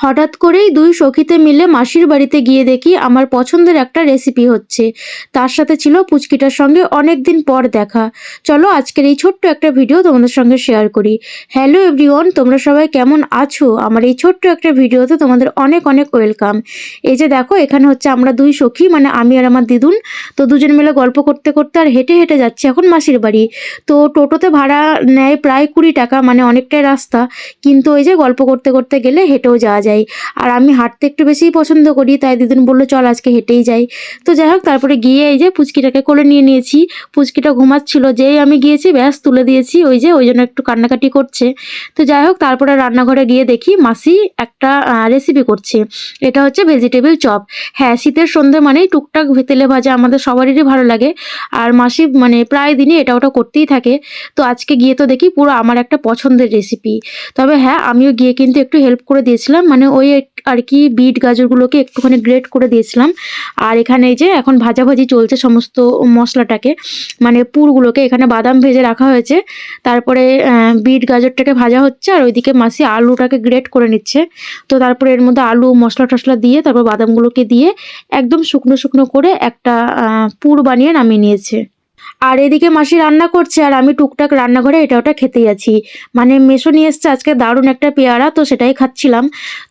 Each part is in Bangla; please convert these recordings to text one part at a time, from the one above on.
হঠাৎ করেই দুই সখীতে মিলে মাসির বাড়িতে গিয়ে দেখি আমার পছন্দের একটা রেসিপি হচ্ছে। তার সাথে ছিল পুচকিটার সঙ্গে অনেক দিন পর দেখা। চলো আজকের এই ছোট্ট একটা ভিডিও তোমাদের সঙ্গে শেয়ার করি। হ্যালো এভরিওয়ান তোমরা সবাই কেমন আছো? আমার এই ছোট্ট একটা ভিডিওতে তোমাদের অনেক অনেক ওয়েলকাম এই যে দেখো, এখানে হচ্ছে আমরা দুই সখী মানে আমি আর আমার দিদুন। তো দুজন মিলে গল্প করতে করতে আর হেঁটে হেঁটে যাচ্ছি এখন মাসির বাড়ি। তো টোটোতে ভাড়া নেয় প্রায় কুড়ি টাকা মানে অনেকটাই রাস্তা। কিন্তু ওই যে গল্প করতে করতে গেলে হেঁটেও যাওয়া যায় আর আমি হাঁটতে একটু বেশিই পছন্দ করি, তাই দিদিন বলল, চল আজকে হেঁটেই যাই। তো যাই হোক, তারপরে গিয়ে এই যে পুচকিটাকে কোলে নিয়ে নিয়েছি। পুচকিটা ঘুমাচ্ছিল, যেই আমি গিয়েছি, ব্যাস তুলে দিয়েছি, ওই যে, ওই জন্য একটু কান্নাকাটি করছে। তো যাই হোক, তারপরে রান্নাঘরে গিয়ে দেখি মাসি একটা রেসিপি করছে। এটা হচ্ছে ভেজিটেবল চপ হ্যাঁ শীতের সন্ধে মানেই টুকটাক তেলে ভাজা আমাদের সবারই ভালো লাগে। আর মাসি মানে প্রায় দিনই এটা ওটা করতেই থাকে। তো আজকে গিয়ে তো দেখি পুরো আমার একটা পছন্দের রেসিপি তবে হ্যাঁ আমিও গিয়ে কিন্তু একটু হেল্প করে দিয়েছিলাম। মানে ওই এক- আর কি বিট গাজরগুলোকে একটুখানি গ্রেট করে দিয়েছিলাম। আর এখানে এই যে এখন ভাজাভাজি চলছে সমস্ত মশলাটাকে। মানে পুরগুলোকে এখানে বাদাম ভেজে রাখা হয়েছে। তারপরে বিট গাজরটাকে ভাজা হচ্ছে আর ওইদিকে মাসি আলুটাকে গ্রেট করে নিচ্ছে। তো তারপরে এর মধ্যে আলু, মশলা টশলা দিয়ে তারপর বাদামগুলোকে দিয়ে একদম শুকনো শুকনো করে একটা পুর বানিয়ে নামিয়ে নিয়েছে। আর এদিকে মাসি রান্না করছে আর আমি টুকটাক রান্নাঘরে এটা ওটা খেতে আছি। মানে মেশো নিয়ে এসছে আজকে দারুণ একটা পেয়ারা, তো সেটাই খাচ্ছিলাম।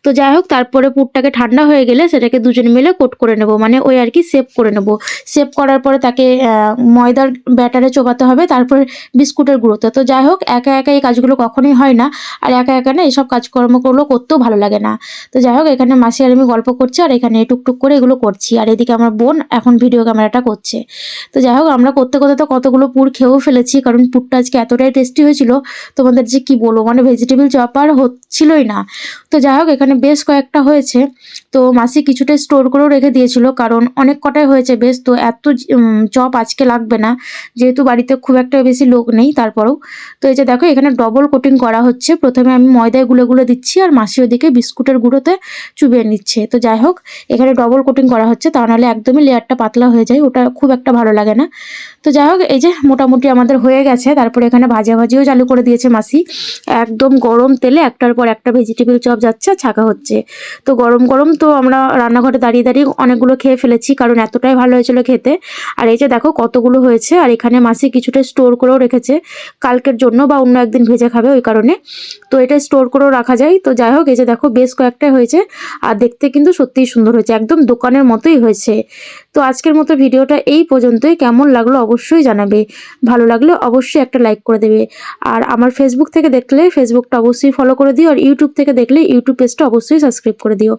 তো যাই হোক, তারপরে পুরটাকে ঠান্ডা হয়ে গেলে সেটাকে দুজন মিলে কোট করে নেব। মানে ওই আর কি সেভ করে নেব। সেভ করার পরে তাকে ময়দার ব্যাটারে চোবাতে হবে, তারপরে বিস্কুটের গুঁড়োতে। তো যাই হোক, একা একা এই কাজগুলো কখনোই হয় না। আর একা একা না এইসব কাজকর্মগুলো করতেও ভালো লাগে না। তো যাই হোক, এখানে মাসি আর আমি গল্প করছি আর এখানে টুকটুক করে এগুলো করছি। আর এদিকে আমার বোন এখন ভিডিও ক্যামেরাটা করছে। তো যাই হোক, আমরা করতে করতে তো কতগুলো পুর খেয়েও ফেলেছি, কারণ পুরটা আজকে এতটাই টেস্টি হয়েছিল, তোমাদের যে কি বলব মানে ভেজিটেবল চপ আর হচ্ছিলই না। তো যাই হোক, এখানে বেশ কয়েকটা হয়েছে। তো মাসি কিছুটা স্টোর করেও রেখে দিয়েছিল, কারণ অনেক কটাই হয়েছে বেশ, তো এত চপ আজকে লাগবে না। যেহেতু বাড়িতে খুব একটা বেশি লোক নেই তারপরেও। তো এই যে দেখো, এখানে ডবল কোটিং করা হচ্ছে। প্রথমে আমি ময়দায় গুলে গুলে দিচ্ছি আর মাসি ওদিকে বিস্কুটের গুঁড়োতে চুবিয়ে নিচ্ছে। তো যাই হোক, এখানে ডবল কোটিং করা হচ্ছে, তা নাহলে একদমই লেয়ারটা পাতলা হয়ে যায়, ওটা খুব একটা ভালো লাগে না। তো যাই হোক এই যে মোটামুটি আমাদের হয়ে গেছে। তারপরে এখানে ভাজা ভাজিও চালু করে দিয়েছে মাসি। একদম গরম তেলে একটার পর একটা ভেজিটেবল চপ যাচ্ছে, আর ছাকা হচ্ছে। তো গরম গরম তো আমরা রান্নাঘরে দাঁড়িয়ে দাঁড়িয়ে অনেকগুলো খেয়ে ফেলেছি, কারণ এতটাই ভালো হয়েছিল খেতে। আর এই যে দেখো কতগুলো হয়েছে, আর এখানে মাসি কিছুটা স্টোর করেও রেখেছে। কালকের জন্য বা অন্য একদিন ভেজে খাবে ওই কারণে। তো এটা স্টোর করেও রাখা যায়। তো যাই হোক, এই যে দেখো বেশ কয়েকটাই হয়েছে, আর দেখতে কিন্তু সত্যিই সুন্দর হয়েছে। একদম দোকানের মতোই হয়েছে। তো আজকের মতো ভিডিওটা এই পর্যন্তই। কেমন লাগল অবশ্যই জানাবে। ভালো লাগলে অবশ্যই একটা লাইক করে দেবে। আর আমার ফেসবুক থেকে দেখলে ফেসবুকটা অবশ্যই ফলো করে দিও। আর ইউটিউব থেকে দেখলে ইউটিউব পেজটা অবশ্যই সাবস্ক্রাইব করে দিও।